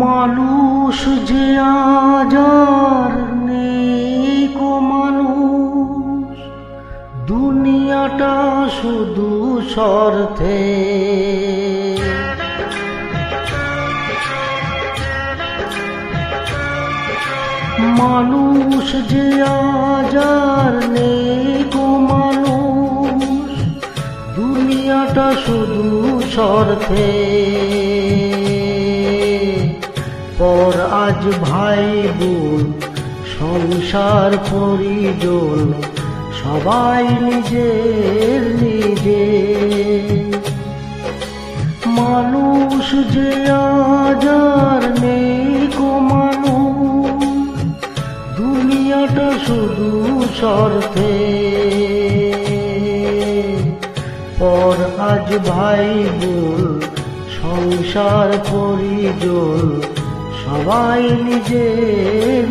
মানুষ যে আজার শুধু স্বার্থে মানুষ যে আজার নেই কো মানুষ, দুনিয়াটা শুধু স্বার্থে পর আজ ভাই বোন, সংসার পরিজন সবাই নিজের নিজে। মানুষ যে আজার নেই কো মানুষ, দুনিয়াটা শুধু স্বার্থে পর আজ ভাই বোন সংসার পরিজন সবাই নিজে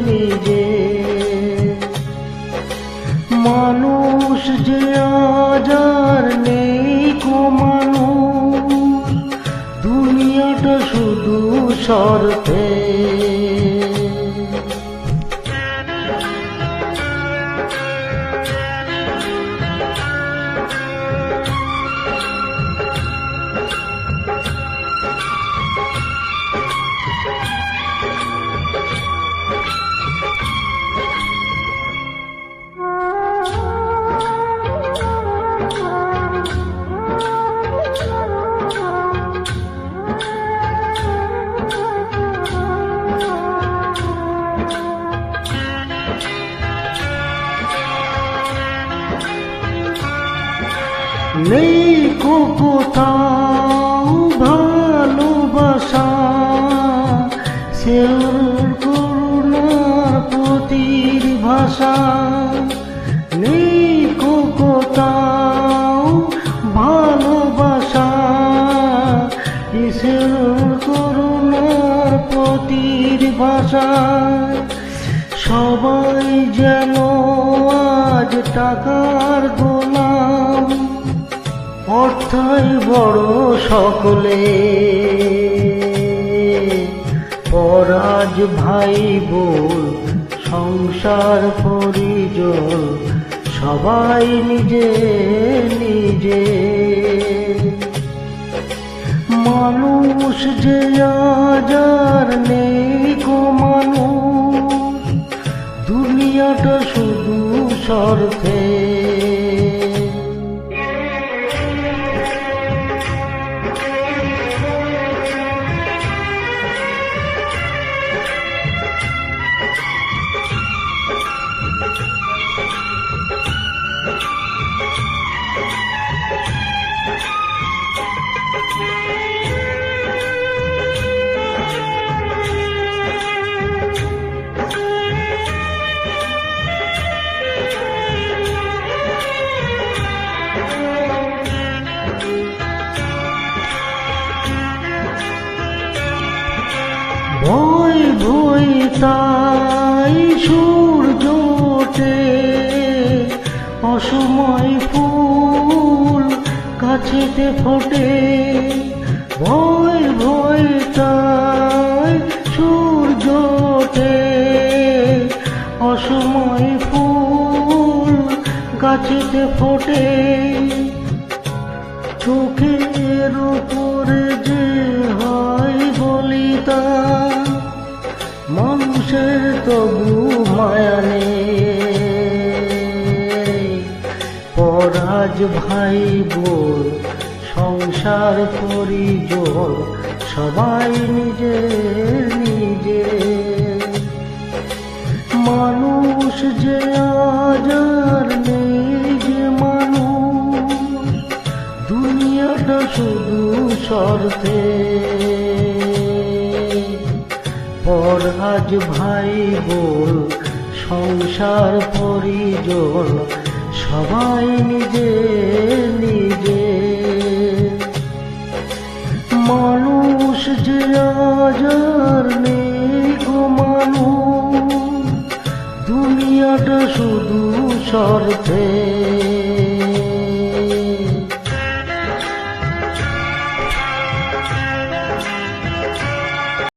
নিজে। মানুষ যে আজার নেই কো মানুষ দুনিয়াটা শুধু স্বার্থে নেই কোথাও ভালোবাসা। সেওর করুণার প্রতির ভাষা। নেই কোথাও ভালোবাসা। সেওর করুণার প্রতির ভাষা। সবাই যেন আজ টাকার গোলাম। অর্থই বড় সকলে। পরাজ ভাই বোন সংসার পরিজন সবাই নিজে নিজে। মানুষ যে আজার নেই কো মানুষ, দুনিয়াটা শুধু স্বার্থে ভয় ভয় তাই সূর্য ওঠে, অসময় ফুল কাছেতে ফোটে। ভয় ভয় তাই সূর্য ওঠে, অসময় ফুল গাছেতে ফোটে। চোখের উপরে যে হয় মানুষের তবু মায়া নেই। পরাজ ভাই বোন সংসার পরিজন সবাই নিজে নিজে। মানুষ যে আজার নেই যে মানুষ, দুনিয়াটা শুধু স্বার্থে পর আজ ভাই বোন সংসার পরিজন সবাই নিজে নিজে। মানুষ যে আজ আর নেই গো মানুষ, দুনিয়াটা শুধু স্বার্থে